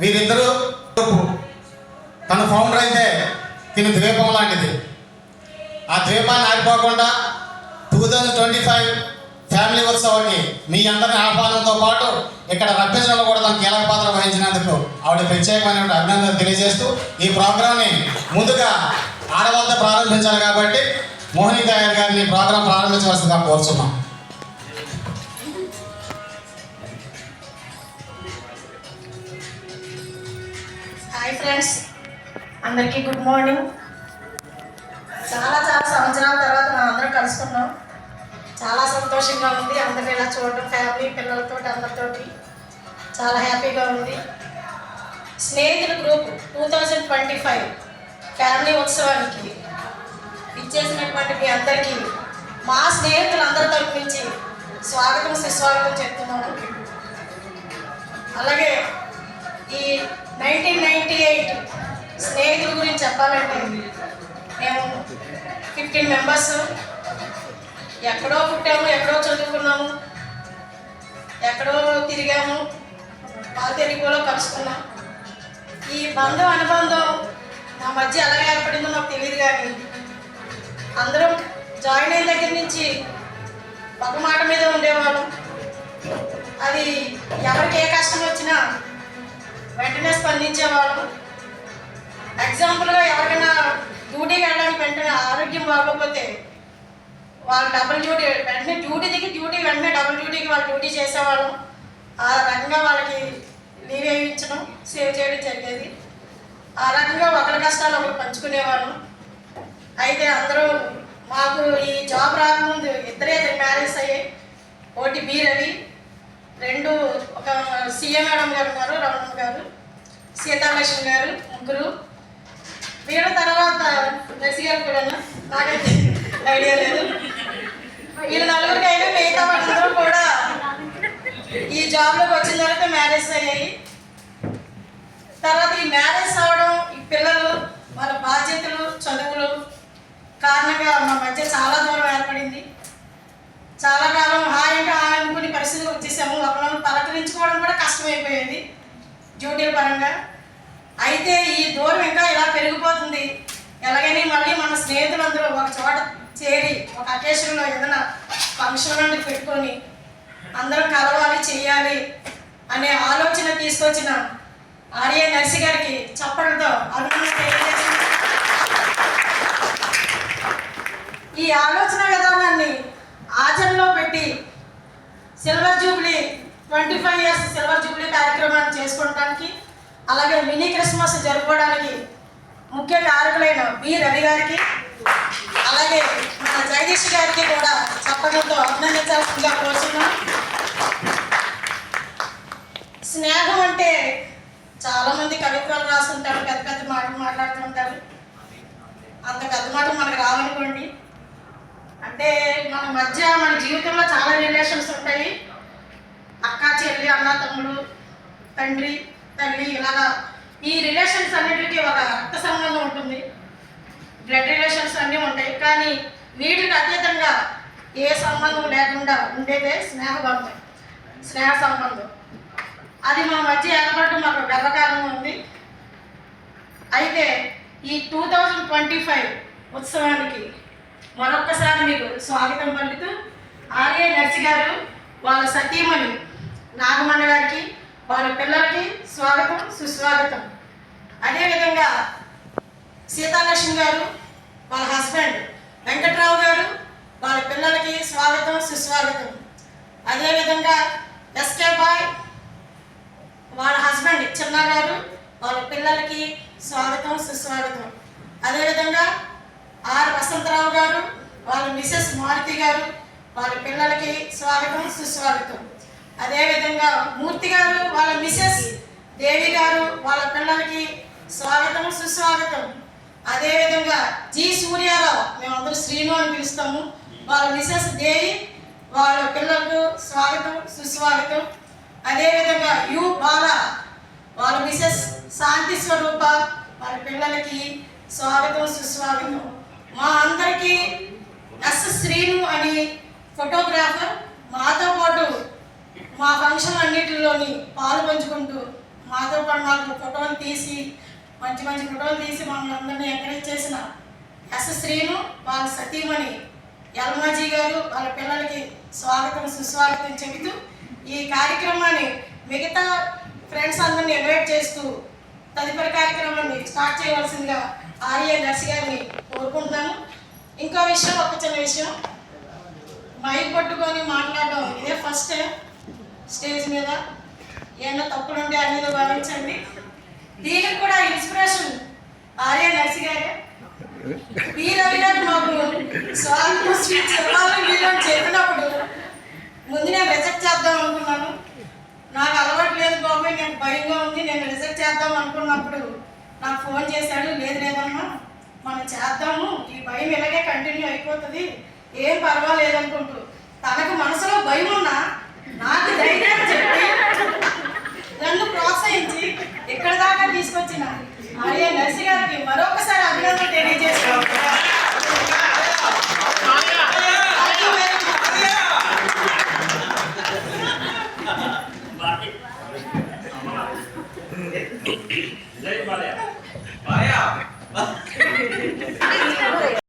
వీరిద్దరూ తన ఫౌండర్ అయితే తిని ద్వీపం లాంటిది. ఆ ద్వీపాన్ని ఆగిపోకుండా two thousand twenty five family ఉత్సవాన్ని మీ అందరిని ఆహ్వానంతో పాటు ఇక్కడ రప్పించడంలో కూడా తన కీలక పాత్ర వహించినందుకు ఆవిడ ప్రత్యేకమైన అభినందనలు తెలియజేస్తూ ఈ ప్రోగ్రాంని ముందుగా ఆడవాళ్ళతో ప్రారంభించాలి కాబట్టి మోహిని గాయర్ గారిని ప్రోగ్రాం ప్రారంభించవలసిందిగా కోరుతున్నాం ఫ్రెండ్స్ అందరికీ గుడ్ మార్నింగ్. చాలా చాలా సంవత్సరాల తర్వాత మనం అందరం కలుసుకున్నాం. చాలా సంతోషంగా ఉంది అందరిని ఇలా చూడడం ఫ్యామిలీ పిల్లలతో అందరితోటి. చాలా హ్యాపీగా ఉంది. స్నేహితుల group two thousand twenty five family ఉత్సవానికి ఇచ్చేసినటువంటి మీ అందరికీ మా స్నేహితులందరి తరపు నుంచి స్వాగతం సుస్వాగతం చెప్తున్నాను. అలాగే ఈ నైన్టీన్ నైంటీ ఎయిట్ స్నేహితుల గురించి చెప్పాలంటే మేము ఫిఫ్టీన్ మెంబర్స్ ఎక్కడో పుట్టాము ఎక్కడో చదువుకున్నాము ఎక్కడో తిరిగాము పాలతెరిగిపోలో కలుసుకున్నాం. ఈ బంధం అనుబంధం మా మధ్య ఎలా ఏర్పడిందో నాకు తెలియదు కానీ అందరం జాయిన్ అయిన దగ్గర నుంచి ఒక మాట మీద ఉండేవాళ్ళం. అది ఎవరికి ఏ కష్టం వచ్చినా వెంటనే స్పందించేవాళ్ళు. ఎగ్జాంపుల్గా ఎవరికైనా డ్యూటీకి వెళ్ళడానికి వెంటనే ఆరోగ్యం బాగోకపోతే వాళ్ళు డబుల్ డ్యూటీ వెంటనే డ్యూటీ దిగి డ్యూటీ వెంటనే డబుల్ డ్యూటీకి వాళ్ళు డ్యూటీ చేసేవాళ్ళం. ఆ రకంగా వాళ్ళకి లీవ్ వేయించడం సేవ్ చేయడం జరిగేది. ఆ రకంగా ఒకరి కష్టాలు ఒకరు పంచుకునేవాళ్ళం. అయితే అందరూ మాకు ఈ జాబ్ రాకముందు ఇద్దరే ఇద్దరు మ్యారేజ్ అయ్యాయి. ఒకటి బి రవి రెండు ఒక సీఎం మేడం గారు ఉన్నారు రమణ గారు సీతాలక్ష్మి గారు ముగ్గురు. వీళ్ళ తర్వాత నర్సి గారు కూడా నాకైతే ఐడియా లేదు. వీళ్ళ నలుగురికి అయినా మిగతా వాళ్ళందరూ కూడా ఈ జాబ్లోకి వచ్చిన తర్వాత మ్యారేజ్ అయ్యాయి. తర్వాత ఈ మ్యారేజ్ అవడం ఈ పిల్లలు వాళ్ళ బాధ్యతలు చదువులు కారణంగా మా మధ్య చాలా దూరం ఏర్పడింది. చాలా కాలం హాయిగా పరిస్థితికి వచ్చేసాము ఒకరిని పలకరించుకోవడం కూడా కష్టమైపోయింది. డ్యూటీల పరంగా. అయితే ఈ దూరం ఇంకా ఇలా పెరిగిపోతుంది. ఎలాగైనా మళ్ళీ మన స్నేహితులందరూ ఒక చోట చేరి ఒక అకేషన్లో ఏదైనా ఫంక్షన్ లాంటిది పెట్టుకొని అందరం కలవాలి చేయాలి అనే ఆలోచన తీసుకొచ్చిన ఆర్య నర్సి గారికి చప్పడంతో అభినందన ఈ ఆలోచన విధానాన్ని ఆచరణలో పెట్టి silver jubilee twenty five years silver jubilee కార్యక్రమాన్ని చేసుకోవడానికి అలాగే మినీ క్రిస్మస్ జరుపుకోవడానికి ముఖ్య కారకులైన బి. రవి గారికి అలాగే మన జగదీష్ గారికి కూడా చెప్పడంతో అభినందించాల్సిందిగా కోరుతున్నాం స్నేహం అంటే చాలామంది కవిత్వాలు రాస్తుంటారు పెద్ద పెద్ద మాటలు మాట్లాడుతుంటారు. అంత పెద్ద మాటలు మనకు రావనుకోండి. అంటే మన మధ్య మన జీవితంలో చాలా రిలేషన్స్ ఉంటాయి. అక్క చెల్లి అన్న తమ్ముడు తండ్రి తల్లి ఇలాగా ఈ రిలేషన్స్ అన్నిటికీ ఒక రక్త సంబంధం ఉంటుంది. బ్లడ్ రిలేషన్స్ అన్నీ ఉంటాయి. కానీ వీటికి అతీతంగా ఏ సంబంధం లేకుండా ఉండేదే స్నేహబంధం. స్నేహ సంబంధం. అది మా మధ్య ఏర్పడటం మాకు గర్వకారణంగా ఉంది. అయితే ఈ టూ థౌజండ్ ట్వంటీ ఫైవ్ ఉత్సవానికి మరొక్కసారి మీకు స్వాగతం పలుకుతూ ఆర్య నర్సి గారు వాళ్ళ సతీమణి నాగమన్న గారికి వాళ్ళ పిల్లలకి స్వాగతం సుస్వాగతం. అదేవిధంగా సీతాలక్ష్మి గారు వాళ్ళ హస్బెండ్ వెంకట్రావు గారు వాళ్ళ పిల్లలకి స్వాగతం సుస్వాగతం. అదేవిధంగా ఎస్కే బాయ్ వాళ్ళ హస్బెండ్ చిన్న గారు వాళ్ళ పిల్లలకి స్వాగతం సుస్వాగతం. అదేవిధంగా వాళ్ళ మిసెస్ మారుతి గారు వాళ్ళ పిల్లలకి స్వాగతం సుస్వాగతం. అదేవిధంగా మూర్తి గారు వాళ్ళ మిసెస్ దేవి గారు వాళ్ళ పిల్లలకి స్వాగతం సుస్వాగతం. అదేవిధంగా జి సూర్యారావు మేమందరూ శ్రీను అని పిలుస్తాము. వాళ్ళ మిసెస్ దేవి వాళ్ళ పిల్లలకు స్వాగతం సుస్వాగతం. అదేవిధంగా యు బాల వాళ్ళ మిసెస్ శాంతి స్వరూప వాళ్ళ పిల్లలకి స్వాగతం సుస్వాగతం. మా అందరికీ ఎస్ శ్రీను అని ఫోటోగ్రాఫర్ మాతో పాటు మా ఫంక్షన్ అన్నిటిలోని పాలు పంచుకుంటూ మాతో పాటు మాకు ఫోటోలు తీసి మంచి మంచి ఫోటోలు తీసి మమ్మల్ని అందరినీ ఎంకరేజ్ చేసిన ఎస్ శ్రీను వాళ్ళ సతీమణి యల్మాజీ గారు వాళ్ళ పిల్లలకి స్వాగతం సుస్వాగతం చెబుతూ ఈ కార్యక్రమాన్ని మిగతా ఫ్రెండ్స్ అందరిని ఇన్వైట్ చేస్తూ తదుపరి కార్యక్రమాన్ని స్టార్ట్ చేయవలసిందిగా ఆర్య నర్సి గారిని కోరుకుంటున్నాను ఇంకో విషయం ఒక చిన్న విషయం. మైక్ పట్టుకొని మాట్లాడడం ఇదే ఫస్ట్ టైం స్టేజ్ మీద. ఏమైనా తప్పులు ఉంటే అనేది భావించండి దీనికి కూడా ఇన్స్పిరేషన్ ఆర్య నర్సి గారే. ఈ రవి గారు మాకు స్వాగతం స్పీచ్ మీరు చెప్పినప్పుడు ముందు నేను రిజెక్ట్ చేద్దాం అనుకున్నాను. నాకు అలవాటు లేదు బాబు నేను భయంగా ఉంది. నేను రిజెక్ట్ చేద్దాం అనుకున్నప్పుడు నాకు ఫోన్ చేశాడు. లేదు లేదమ్మా. మనం చేద్దాము. ఈ భయం ఇలాగే కంటిన్యూ అయిపోతుంది. ఏం పర్వాలేదు అనుకుంటూ తనకు మనసులో భయం ఉన్నా నాకు ధైర్యం చెప్పి నన్ను ప్రోత్సహించి ఇక్కడ దాకా తీసుకొచ్చిన. ఆర్య నర్సి గారికి మరొకసారి అభినందన తెలియజేస్తున్నాను.